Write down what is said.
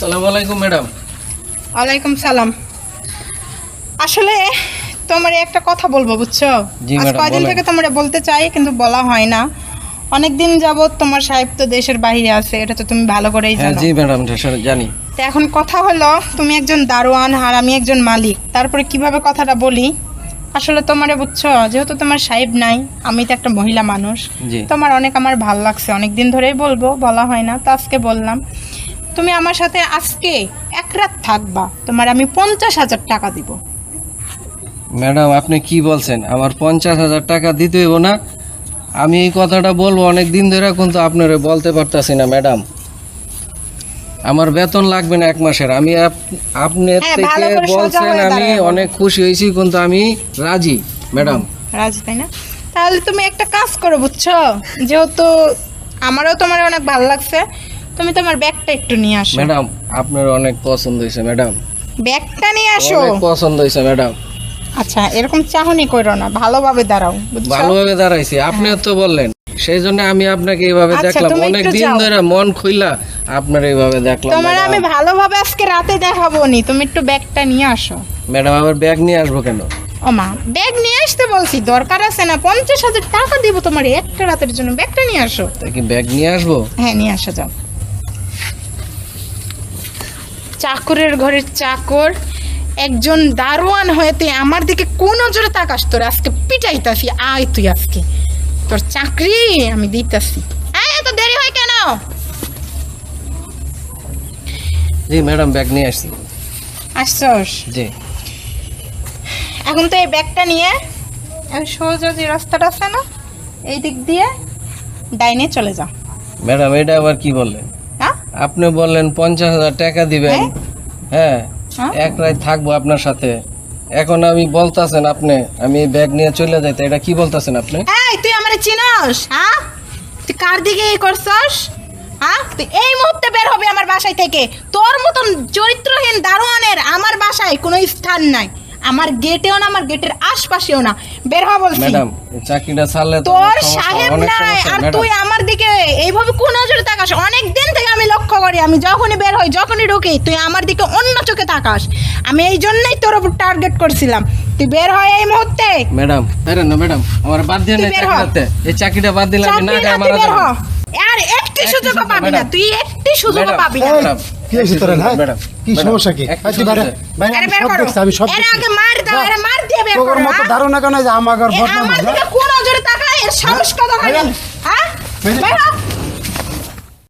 সালাম আলাইকুম ম্যাডাম। ওয়ালাইকুম সালাম। আসলে তোমার একটা কথা বলব বুঝছ? আজ কয়দিন থেকে তোমরা বলতে চাই কিন্তু বলা হয় না। অনেক দিন যাবত তোমার সাহেব তো দেশের বাইরে আছে এটা তো তুমি ভালো করেই হ্যাঁ জানো। জি ম্যাডাম জানি। তো এখন কথা হলো তুমি একজন দারোয়ান আর আমি একজন মালিক। তারপরে কীভাবে কথাটা বলি? আসলে তোমারে বুঝছ যেহেতু তোমার সাহেব নাই আমি তো একটা মহিলা মানুষ। তোমার অনেক আমার ভালো লাগছে অনেক দিন ধরেই বলব বলা হয় না তো আজকে বললাম। তুমি আমার সাথে আজকে এক রাত থাকবা। তোমার আমি পঞ্চাশ হাজার টাকা দিব। ম্যাডাম আপনি কি বলছেন? আমার পঞ্চাশ হাজার টাকা দিতে হইব না? আমি এই কথাটা বলব অনেক দিন ধরে কিন্তু আপনারে বলতে পারতাছি না ম্যাডাম। আমার বেতন লাগবে না এক মাসের। আমি আপ- আপনার হ্যাঁ, থেকে বলছেন আমি অনেক খুশি হয়েছি কিন্তু আমি রাজি ম্যাডাম। রাজি তাই না? তাহলে তুমি একটা কাজ করো বুঝছ? যেহেতু আমারও তোমার অনেক ভালো লাগছে তুমি তোমার ব্যাগটা একটু নিয়ে আসো। ম্যাডাম আপনার অনেক পছন্দ হয়েছে ম্যাডাম। ব্যাগটা নিয়ে আসো। অনেক পছন্দ হয়েছে ম্যাডাম। আচ্ছা এরকম চাহনি করো না ভালোভাবে দাঁড়াও ভালোভাবে দাঁড়াইছি আপনি তো বললেন। সেই জন্য আমি আপনাকে এইভাবে আচ্ছা, দেখলাম। অনেক দিন ধরে মন খুইলা আপনার এইভাবে দেখলাম তোমার আমি ভালোভাবে আজকে রাতে দেখাবো নি তুমি একটু ব্যাগটা নিয়ে আসো। ম্যাডাম আবার ব্যাগ নিয়ে আসব কেন? ও মা ব্যাগ নিয়ে আসতে বলছি দরকার আছে না? পঞ্চাশ হাজার টাকা দিব তোমার একটা রাতের জন্য ব্যাগটা নিয়ে আসো। কি ব্যাগ নিয়ে আসব? হ্যাঁ নিয়ে আসো যাও। চাকরের ঘরের চাকর একজন দারোয়ান হয়ে তুই আমার দিকে কোন নজরে তাকাস? তোর আজকে পিটাইতাছি আয় তুই আজকে। তোর চাকরি আমি দিতাছি। এত দেরি হয় কেন? জি ম্যাডাম ব্যাগ নিয়ে আসছি। আসছস? জি। এখন তো এই ব্যাগটা নিয়ে সোজা যে রাস্তাটা আছে না এই দিক দিয়ে ডাইনে চলে যা ম্যাডাম এটা আবার কি বললেন? আপনি বললেন পঞ্চাশ হাজার টাকা দিবেন। হ্যাঁ। হ্যাঁ? এক রাত থাকব আপনার সাথে। এখন আমি বলতাছেন আপনি আমি ব্যাগ নিয়ে চলে যাইতে এটা কি বলতাছেন আপনি? এই তুই আমার চিনস হ্যাঁ? তুই কার দিকে এই করছস? হ্যাঁ? তুই এই মুহূর্তে বের হবে আমার বাসায় থেকে। তোর মতন চরিত্রহীন দারোয়ানের আমার বাসায় কোনো স্থান নাই। আমার গেটেও না আমার গেটের আশপাশেও না। বের হ বলছি। ম্যাডাম চাকরিটা ছাড়লে তোর সাহেব নাই আর তুই আমার দিকে এইভাবে কোন নজরে তাকাস? অনেক দিন থেকে আমি লক্ষ্য করি আমি যখনই বের হই যখনই ঢুকি তুই আমার দিকে অন্য চোখে তাকাস। আমি এই জন্যই তোর উপর টার্গেট করছিলাম। তুই বের হয় এই মুহূর্তে। ম্যাডাম বেরেন না ম্যাডাম আমার বাদ দিয়ে না। চাকরিটাতে এই চাকরিটা বাদ দিলে আমি না চাকরি খাই না, মারা তুই বের হ। যাব আর একটি সুযোগ, পাবি না তুই একটি সুযোগ পাবি না। ম্যাডাম, কি হয়েছে তোর ভাই কি সমস্যা কি? এই বাইরে- আমি সব দেখছি আমি সব দেখছি। আগে মার দাও এর মার দিয়ে বের করো মতো হ্যাঁ? ধারণা কেন যে আমার বদনাম দিকে কোন নজরে তাকায় সাহস কত হ্যাঁ? ভাইয়া। বের।